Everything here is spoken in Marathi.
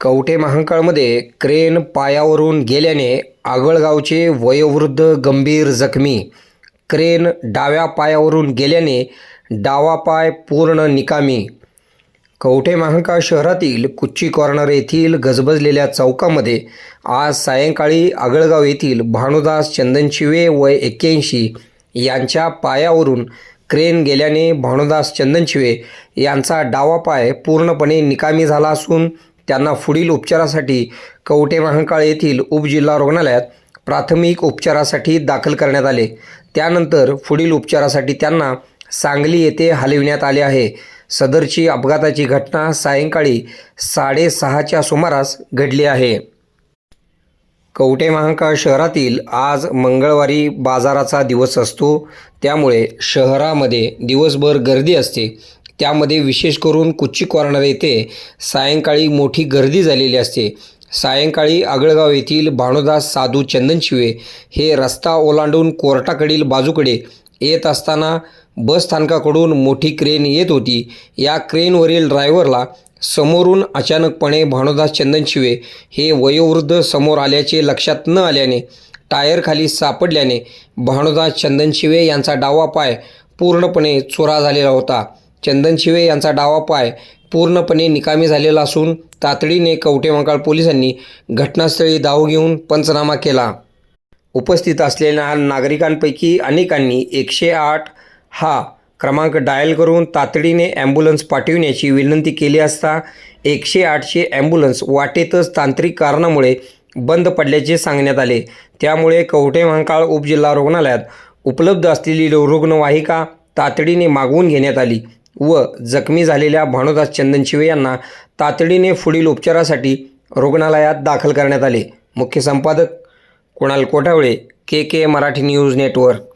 कवठे महांकाळमध्ये क्रेन पायावरून गेल्याने आगळगावचे वयोवृद्ध गंभीर जखमी. क्रेन डाव्या पायावरून गेल्याने डावा पाय पूर्ण निकामी. कवठे महांकाळ शहरातील कुच्ची कॉर्नर येथील गजबजलेल्या चौकामध्ये आज सायंकाळी आगळगाव येथील भानुदास चंदनशिवे वय एक्क्याऐंशी यांच्या पायावरून क्रेन गेल्याने भानुदास चंदनशिवे यांचा डावा पाय पूर्णपणे निकामी झाला असून त्यांना पुढील उपचारासाठी कवटे महांकाळ येथील उपजिल्हा रुग्णालयात प्राथमिक उपचारासाठी दाखल करण्यात आले. त्यानंतर पुढील उपचारासाठी त्यांना सांगली येथे हलविण्यात आले आहे. सदरची अपघाताची घटना सायंकाळी साडेसहाच्या सुमारास घडली आहे. कवटे महांकाळ शहरातील आज मंगळवारी बाजाराचा दिवस असतो. त्यामुळे शहरामध्ये दिवसभर गर्दी असते. त्यामध्ये विशेष करून कुच्ची कॉर्नर येथे सायंकाळी मोठी गर्दी झालेली असते. सायंकाळी आगळगाव येथील भानुदास साधू चंदनशिवे हे रस्ता ओलांडून कोर्टाकडील बाजूकडे येत असताना बस स्थानकाकडून मोठी क्रेन येत होती. या क्रेनवरील ड्रायव्हरला समोरून अचानकपणे भानुदास चंदनशिवे हे वयोवृद्ध समोर आल्याचे लक्षात न आल्याने टायरखाली सापडल्याने भानुदास चंदनशिवे यांचा डावा पाय पूर्णपणे चोरा झालेला होता. चंदन शिवे यांचा डावा पाय पूर्णपणे निकामी झालेला असून तातडीने कवठेमंकाळ पोलिसांनी घटनास्थळी धाव घेऊन पंचनामा केला. उपस्थित असलेल्या नागरिकांपैकी अनेकांनी एकशे आठ हा क्रमांक डायल करून तातडीने ॲम्ब्युलन्स पाठविण्याची विनंती केली असता एकशे आठशे ॲम्ब्युलन्स वाटेतच तांत्रिक कारणामुळे बंद पडल्याचे सांगण्यात आले. त्यामुळे कवठे महांकाळ उपजिल्हा रुग्णालयात उपलब्ध असलेली रुग्णवाहिका तातडीने मागवून घेण्यात आली. व जखमी झालेल्या भानुदास चंदनशिवे यांना तातडीने पुढील उपचारासाठी रुग्णालयात दाखल करण्यात आले. मुख्य संपादक Kunal Kothawale K K Marathi news network.